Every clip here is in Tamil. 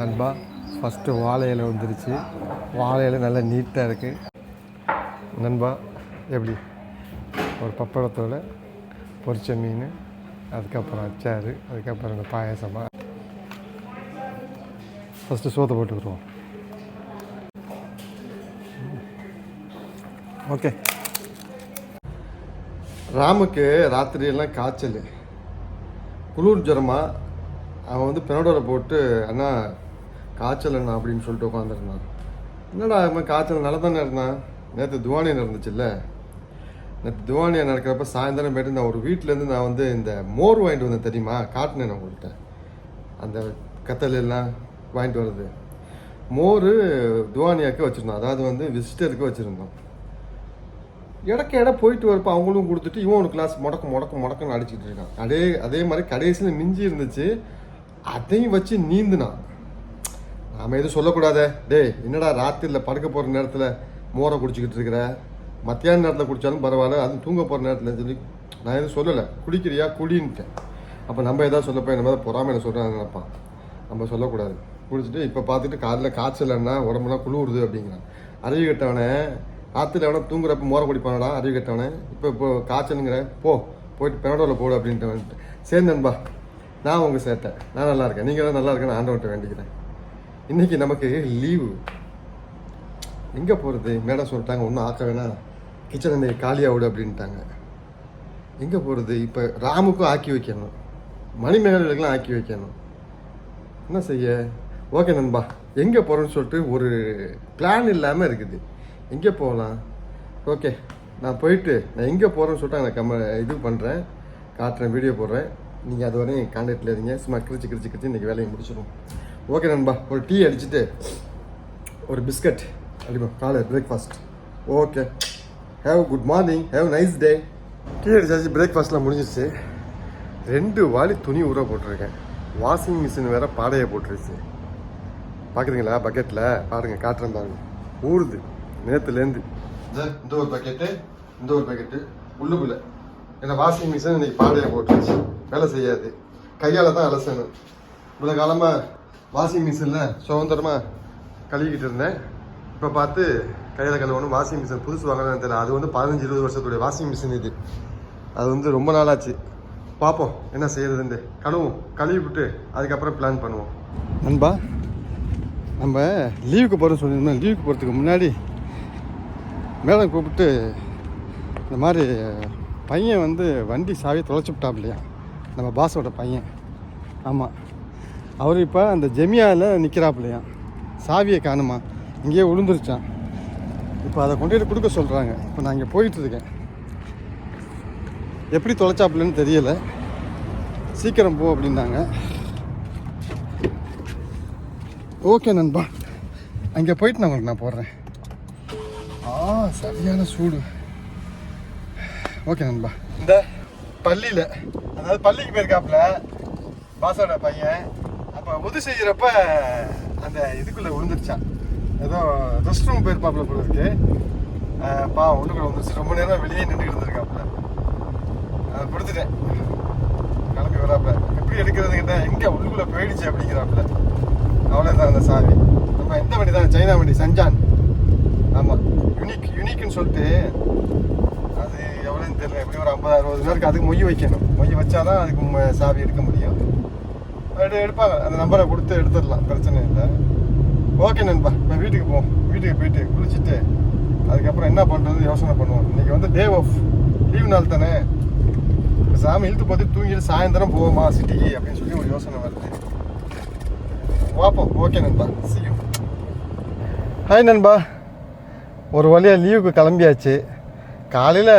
நண்பா ஃபஸ்ட்டு வாழை இலை வந்துருச்சு. வாழை இலை நல்லா நீட்டாக இருக்குது நண்பா எப்படி? ஒரு பப்பளத்தோட பொரிச்ச மீன் அதுக்கப்புறம் அச்சாறு அதுக்கப்புறம் இந்த பாயாசமாக ஃபஸ்ட்டு சோத்தை போட்டுக்கிடுவோம். ஓகே ராமுக்கு ராத்திரியெல்லாம் காய்ச்சல். குளிர் ஜுரமாக அவன் வந்து பெனடோரை போட்டு அண்ணா காய்ச்சல் அண்ணா அப்படின்னு சொல்லிட்டு உட்காந்துருந்தான் என்னடா அவன் காய்ச்சல்? நல்லா தானே இருந்தான் நேற்று துவானியா நடந்துச்சுல்ல? நேற்று துவானியா நடக்கிறப்ப சாயந்தரம் போயிட்டு நான் ஒரு வீட்டிலேருந்து நான் வந்து இந்த மோர் வாங்கிட்டு வந்தேன் தெரியுமா? காட்டினேன் நான் உங்கள்கிட்ட. அந்த கத்தல் எல்லாம் வாங்கிட்டு வர்றது. மோர் துவானியாக்கு வச்சுருந்தோம். அதாவது வந்து விசிட்டருக்கு வச்சுருந்தோம். இடக்க இடம் போயிட்டு வரப்போ அவங்களும் கொடுத்துட்டு இவன் ஒரு கிளாஸ் முடக்க முடக்க முடக்கன்னு அடிச்சுட்டு இருக்கான். அதே அதே மாதிரி கடைசியில் மிஞ்சி இருந்துச்சு. அதையும் வச்சு நீந்தினான் நாம் எதுவும் சொல்லக்கூடாதே. டேய் என்னடா ராத்திரியில் படுக்க போகிற நேரத்தில் மோரை குடிச்சிக்கிட்டு இருக்கிற? மத்தியான நேரத்தில் குடித்தாலும் பரவாயில்ல அதுவும் தூங்க போகிற நேரத்தில் சொல்லி நான் எதுவும் சொல்லலை. குடிக்கிறியா? குடின்ட்டேன். அப்போ நம்ம எதாவது சொல்லப்போ என்ன மாதிரி பொறாமையில சொல்கிறான்னு நினைப்பான். நம்ம சொல்லக்கூடாது. குடிச்சிட்டு இப்போ பார்த்துட்டு காலையில் காய்ச்சலன்னா உடம்புலாம் குளிருது அப்படிங்கிறான். அறிவு கட்டவனே ராத்திரி அவனை தூங்குறப்ப மோரை குடிப்பானடா அறிவு கட்டவனே. இப்போ இப்போ காய்ச்சலுங்கிற போ போயிட்டு பெனடோவில் போடு அப்படின்ட்டு வந்துட்டு சரி நண்பா நான் உங்கள் சேர்த்தேன் நான் நல்லா இருக்கேன். நீங்கள் தான் நல்லா இருக்கேன்னு ஆண்டவன்ட்ட வேண்டிக்கிறேன். இன்றைக்கி நமக்கு லீவு. எங்கே போகிறது மேடம் சொல்லிட்டாங்க? ஒன்றும் ஆக்க வேணாம். கிச்சன் இன்றைக்கி காலியாக விடு அப்படின்ட்டாங்க. எங்கே போகிறது இப்போ ராமுக்கும் ஆக்கி வைக்கணும். மணிமேகலுக்கெல்லாம் ஆக்கி வைக்கணும். என்ன செய்ய? ஓகே நண்பா. எங்கே போகிறோன்னு சொல்லிட்டு ஒரு பிளான் இல்லாமல் இருக்குது. எங்கே போகலாம்? ஓகே. நான் போயிட்டு நான் எங்கே போகிறேன்னு சொல்லிட்டு நான் கம்ம இது பண்ணுறேன் காட்டுறேன் வீடியோ போடுறேன். நீங்கள் அது வரையும் கான்டாக்டில் இருங்க சும்மா கிரிச்சு கிரிச்சு கிரிச்சு இன்றைக்கி வேலையை முடிச்சிடும் ஓகே நண்பா ஒரு டீ அடிச்சுட்டு ஒரு பிஸ்கட் அடிப்பா காலை breakfast okay have good morning have nice day tea அடிச்சாச்சு பிரேக்ஃபாஸ்ட்லாம் முடிஞ்சிச்சு ரெண்டு வாலி துணி ஊற போட்டிருக்கேன். வாஷிங் மிஷின் வேற பாடையை போட்டுருச்சு. பார்க்குறீங்களா பக்கெட்டில் பாருங்கள் காட்டுறேன் பாருங்க. ஊறுது. நேற்றுலேருந்து இந்த ஒரு பக்கெட்டு இந்த ஒரு பக்கெட்டு உள்ளுக்குள்ள. ஏன்னா வாஷிங் மிஷின் இன்றைக்கி பாடையை போட்டுருச்சு. வேலை செய்யாது. கையால் தான் அலசணும். இவ்வளோ காலமாக வாஷிங் மிஷினில் சுதந்திரமாக கழுவிக்கிட்டு இருந்தேன். இப்போ பார்த்து கையில் கழுவணும். வாஷிங் மிஷின் புதுசு வாங்கலாம்னு தெரியல. அது வந்து பதினஞ்சு இருபது வருஷத்துடைய வாஷிங் மிஷின் இது. அது வந்து ரொம்ப நாளாச்சு. பார்ப்போம் என்ன செய்யறதுன்னு கழுவும் கழுவி விட்டு அதுக்கப்புறம் பிளான் பண்ணுவோம். நண்பா நம்ம லீவுக்கு போகிறோம் சொல்லியிருந்தோம். லீவுக்கு போகிறதுக்கு முன்னாடி மேடம் கூப்பிட்டு இந்த மாதிரி பையன் வந்து வண்டி சாவி தொலைச்சி விட்டாப்லையா? நம்ம பாஸோட பையன். ஆமாம் அவர் இப்போ அந்த ஜெமியாவில் நிற்கிறாப்லையா சாவியை காணுமா? இங்கேயே விழுந்துருச்சான் இப்போ அதை கொண்டு கொடுக்க சொல்கிறாங்க இப்போ நான் இங்கே போயிட்டுருக்கேன் எப்படி தொலைச்சாப்புலன்னு தெரியலை. சீக்கிரம் போ அப்படின்னாங்க. ஓகே நண்பா. அங்கே போயிட்டு நான் உங்களுக்கு நான் போடுறேன். ஆ சரியான சூடு. ஓகே நண்பா. இந்த பள்ளியில் அதாவது பள்ளிக்கு போயிருக்காப்புல பாசோட பையன். அப்போ உது செய்கிறப்ப அந்த இதுக்குள்ளே விழுந்துருச்சான். ஏதோ ரெஸ்ட் ரூம் போயிருப்பாப்புல போல இருக்கு. பா உள்ளுக்குள்ள வந்துருச்சு ரொம்ப நேரம் வெளியே நின்றுட்டு இருந்திருக்காப்புல. அதை கொடுத்துட்டேன் கிளம்பி வராப்புல. எப்படி எடுக்கிறதுங்கிட்ட எங்கே உள்ளுக்குள்ளே போயிடுச்சு அப்படிங்கிறாப்புல. அவ்வளோதான் அந்த சாவி. நம்ம எந்த வண்டி தான் சைனா வண்டி. சஞ்சான். ஆமாம் யூனிக் யூனிக்னு சொல்லிட்டு தெரியல எப்படி ஒரு ஐம்பது அறுபது பேருக்கு அதுக்கு மொய் வைக்கணும். மொய் வச்சா தான் அதுக்கு சாவி எடுக்க முடியும். அது எடுப்பாங்க. அந்த நம்பரை கொடுத்து எடுத்துடலாம். பிரச்சனை இல்லை. ஓகே நண்பா. இப்போ வீட்டுக்கு போவோம். வீட்டுக்கு போயிட்டு குளிச்சுட்டு அதுக்கப்புறம் என்ன பண்ணுறது யோசனை பண்ணுவோம். இன்றைக்கி வந்து டே ஆஃப் லீவ் நாள் தானே. சாமி இழுத்து பார்த்து தூங்கிட்டு சாயந்தரம் போவோமா சிட்டிக்கு அப்படின்னு சொல்லி ஒரு யோசனை வருது. பார்ப்போம் ஓகே நண்பா. சியூ ஹாய் நண்பா. ஒரு வழியாக லீவுக்கு கிளம்பியாச்சு. காலையில்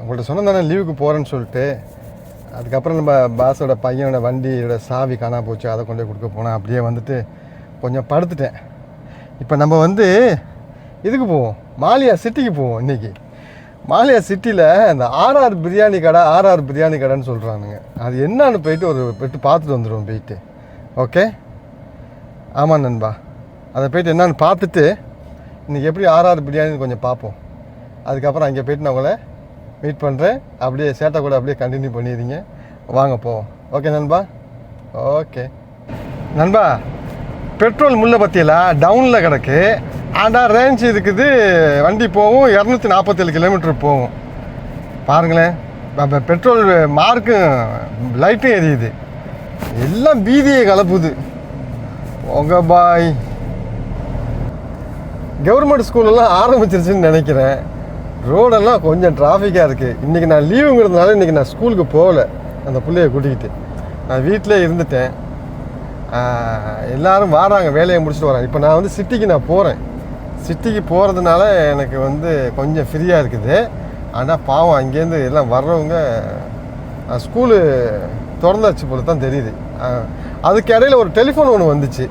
உங்கள்கிட்ட சொன்ன தானே லீவுக்கு போகிறேன்னு சொல்லிட்டு. அதுக்கப்புறம் நம்ம பாஸோட பையனோட வண்டியோட சாவி காணா போச்சு அதை கொண்டு போய் கொடுக்க போனேன் அப்படியே வந்துட்டு கொஞ்சம் படுத்துட்டேன். இப்போ நம்ம வந்து இதுக்கு போவோம் மாலியா சிட்டிக்கு போவோம் இன்றைக்கி மாலியா சிட்டியில் இந்த ஆர்ஆர் பிரியாணி கடை ஆர்ஆர் பிரியாணி கடைன்னு சொல்கிறானுங்க அது என்னன்னு போயிட்டு ஒரு போயிட்டு பார்த்துட்டு வந்துடுவோம் போயிட்டு. ஓகே? ஆமாம் நண்பா. அதை போயிட்டு என்னன்னு பார்த்துட்டு இன்றைக்கி எப்படி ஆர்ஆர் பிரியாணின்னு கொஞ்சம் பார்ப்போம். அதுக்கப்புறம் அங்கே போயிட்டு நான் உங்களை மீட் பண்ணுறேன் அப்படியே சேட்டை கூட அப்படியே கண்டினியூ பண்ணிடுறீங்க வாங்க போவோம். ஓகே நண்பா? ஓகே நண்பா பெட்ரோல் முள்ள பற்றியில் டவுனில் கிடக்கு. ஆனால் ரேஞ்ச் இருக்குது. வண்டி போகும். இரநூத்தி நாற்பத்தேழு கிலோமீட்டர் போகும். பாருங்களேன். அப்ப பெட்ரோல் மார்க்கும் லைட்டும் எரியுது. எல்லாம் பீதியை கலப்புது. போங்க பாய் கவர்மெண்ட் ஸ்கூலெல்லாம் ஆரம்பிச்சிருச்சுன்னு நினைக்கிறேன். ரோடெல்லாம் கொஞ்சம் டிராஃபிக்காக இருக்குது இன்றைக்கி நான் லீவுங்கிறதுனால இன்றைக்கி நான் ஸ்கூலுக்கு போகல. அந்த பிள்ளைய கூட்டிக்கிட்டு. நான் வீட்டிலே இருந்துட்டேன். எல்லோரும் வராங்க வேலையை முடிச்சுட்டு வராங்க. இப்போ நான் வந்து சிட்டிக்கு நான் போகிறேன் சிட்டிக்கு போகிறதுனால எனக்கு வந்து கொஞ்சம் ஃப்ரீயாக இருக்குது. ஆனால் பாவம் அங்கேருந்து எல்லாம் வர்றவங்க ஸ்கூலு திறந்தாச்சு போல தான் தெரியுது. அதுக்கு இடையில ஒரு டெலிஃபோன் ஒன்று வந்துச்சு.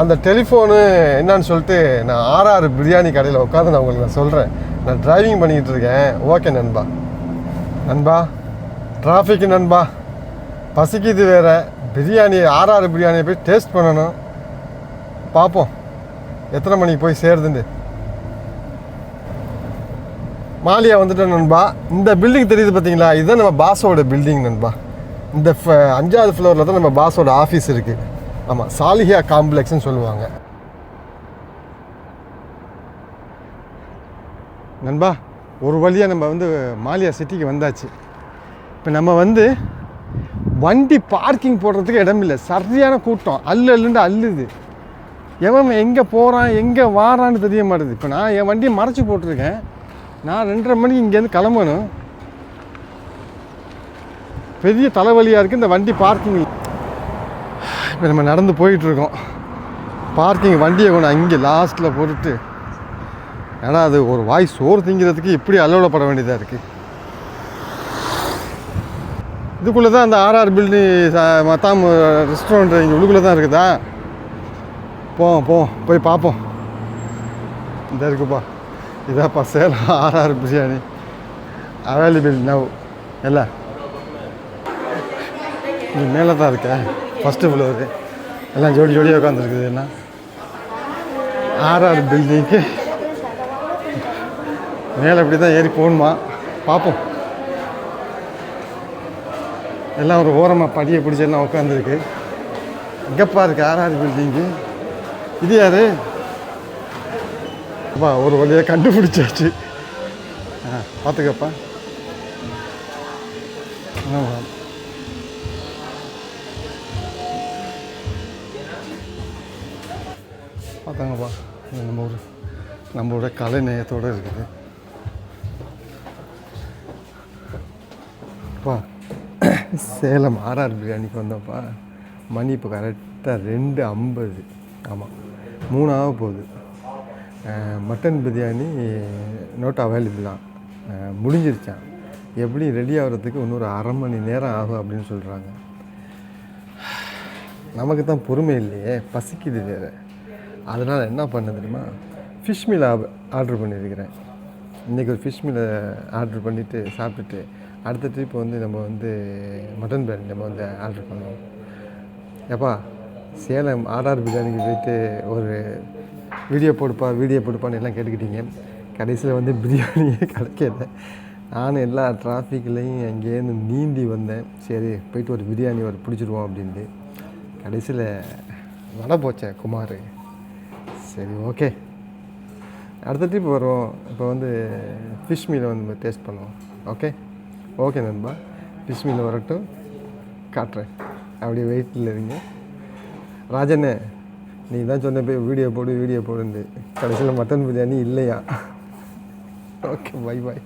அந்த டெலிஃபோனு என்னன்னு சொல்லிட்டு நான் ஆர்ஆர் பிரியாணி கடையில் உட்காந்து நான் உங்களுக்கு நான் சொல்கிறேன் நான் டிரைவிங் பண்ணிக்கிட்டு இருக்கேன் ஓகே நண்பா. நண்பா டிராஃபிக் நண்பா. பசிக்குது வேறு. பிரியாணி ஆறாறு பிரியாணியை போய் டேஸ்ட் பண்ணணும். பார்ப்போம் எத்தனை மணிக்கு போய் சேருதுன்னு. மாலியா வந்துட்டேன் நண்பா. இந்த பில்டிங் தெரியுது பார்த்தீங்களா இதுதான் நம்ம பாஸோட பில்டிங் நண்பா. இந்த ஃப- அஞ்சாவது ஃப்ளோரில் தான் நம்ம பாஸோட ஆஃபீஸ் இருக்குது ஆமாம் சாலிஹியா காம்ப்ளெக்ஸ்னு சொல்லுவாங்க. நண்பா ஒரு வழியாக நம்ம வந்து மாலியா சிட்டிக்கு வந்தாச்சு. இப்போ நம்ம வந்து வண்டி பார்க்கிங் போடுறதுக்கு இடம் இல்லை. சரியான கூட்டம். அல்லு அல்லுண்டு அல்லுது எவன் எங்கே போகிறான் எங்கே வாரான்னு தெரிய மாட்டேது இப்போ நான் என் வண்டியை மறைச்சி போட்டிருக்கேன். நான் ரெண்டரை மணிக்கு இங்கேருந்து கிளம்பணும். பெரிய தலைவலியாக இருக்குது இந்த வண்டி பார்க்கிங். இப்போ நம்ம நடந்து போயிட்டுருக்கோம் பார்க்கிங் வண்டியை கொண்டு அங்கே லாஸ்ட்டில் போட்டுட்டு ஏன்னா அது ஒரு வாய் சோறு திங்கிறதுக்கு இப்படி அலுவலப்பட வேண்டியதாக இருக்குது இதுக்குள்ளே தான் அந்த ஆர்ஆர் பில்டிங் மத்தாம் ரெஸ்டாரண்ட் இங்கே உள்ளுக்குள்ளே தான் இருக்குதா? போவோம் போவோம் போய் பார்ப்போம் இந்த இருக்குப்பா. இதாப்பா Salem RR biryani. Available now. இல்ல இது மேலே தான் இருக்கேன் ஃபஸ்ட்டு ஃப்ளோரு எல்லாம் ஜோடி ஜோடியாக உட்காந்துருக்குது என்ன? ஆர்ஆர் பில்டிங்க்கு மேலே இப்படி தான் ஏறி போகணுமா? பார்ப்போம். எல்லாம் ஒரு ஓரமாக படியை பிடிச்சி உட்காந்துருக்கு எங்கப்பா இருக்குது ஆறாறு பில்டிங்கு இது யார்? அப்பா ஒரு வழியாக கண்டுபிடிச்சாச்சு. ஆ பார்த்துக்கப்பா. ஆமாம் பார்த்தாங்கப்பா இது நம்ம ஒரு நம்மளோட கலை நேயத்தோடு இருக்குது. சேலம் ஆர்ஆர் பிரியாணிக்கு வந்தப்பா மணி இப்போ கரெக்டாக ரெண்டு ஐம்பது. ஆமாம் மூணாக போகுது. மட்டன் பிரியாணி நோட் அவைலபிள் தான். முடிஞ்சிருச்சான் எப்படி ரெடி ஆகிறதுக்கு இன்னொரு அரை மணி நேரம் ஆகும் அப்படின்னு சொல்கிறாங்க நமக்கு தான் பொறுமை இல்லையே பசிக்குது வேறு. அதனால் என்ன பண்ண தெரியுமா? ஃபிஷ் மீல் ஆர்டர் பண்ணியிருக்கிறேன் இன்றைக்கி ஒரு ஃபிஷ் மீலை ஆர்டர் பண்ணிவிட்டு சாப்பிட்டுட்டு அடுத்த ட்ரிப் வந்து நம்ம வந்து மட்டன் பிரியாணி நம்ம வந்து ஆர்டர் பண்ணுவோம். ஏப்பா சேலம் ஆர்ஆர் பிரியாணிக்கு போயிட்டு ஒரு வீடியோ போடுப்பா வீடியோ போடுப்பான்னு எல்லாம் கேட்டுக்கிட்டீங்க. கடைசியில் வந்து பிரியாணியே கிடைக்கல. நானும் எல்லா டிராஃபிக்லேயும் அங்கேருந்து நீந்தி வந்தேன். சரி போயிட்டு ஒரு பிரியாணி ஒரு பிடிச்சிருவோம் அப்படின்ட்டு. கடைசியில் வர போச்சேன் குமார். சரி ஓகே அடுத்த ட்ரிப் வருவோம். இப்போ வந்து ஃபிஷ் மீலை வந்து டேஸ்ட் பண்ணுவோம். ஓகே ஓகே நண்பா. ஃபிஷ் மீல் வரட்டும். காட்டுறேன். அப்படியே வெயிட்டில் இருங்க. ராஜண்ணே நீ தான் சொன்ன போய் வீடியோ போடு வீடியோ போடுன்னு. கடைசியில் மட்டன் பிரியாணி இல்லையா? Okay bye bye